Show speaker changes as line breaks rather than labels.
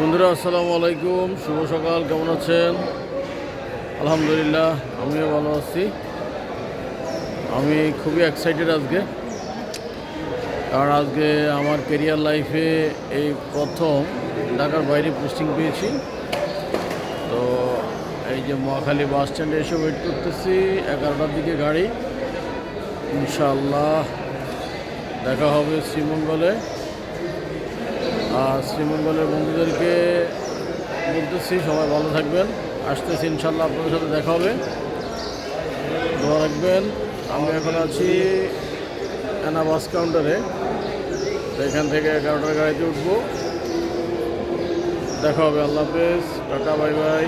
বন্ধুরা, আসসালামু আলাইকুম। শুভ সকাল, কেমন আছেন? আলহামদুলিল্লাহ, আমিও ভালো আছি। আমি খুবই এক্সাইটেড আজকে। কারণ আজকে আমার কেরিয়ার লাইফে এই প্রথম ঢাকার বাইরে পোস্টিং পেয়েছি। তো এই যে মহাখালী বাস স্ট্যান্ডে এসে ওয়েট করতেছি, এগারোটার দিকে গাড়ি। ইনশাআল্লাহ, দেখা হবে শ্রীমঙ্গলে। শ্রীমঙ্গলের বন্ধুদেরকে বলতেছি, সবাই ভালো থাকবেন। আসতেছি ইনশাল্লাহ আপনাদের সাথে দেখা হবে। ভালো রাখবেন। আমি এখন আছি এনা বাস কাউন্টারে। এখান থেকে এগারোটার গাড়িতে উঠবো। দেখা হবে, আল্লাহ হাফেজ। Tata, bye bye.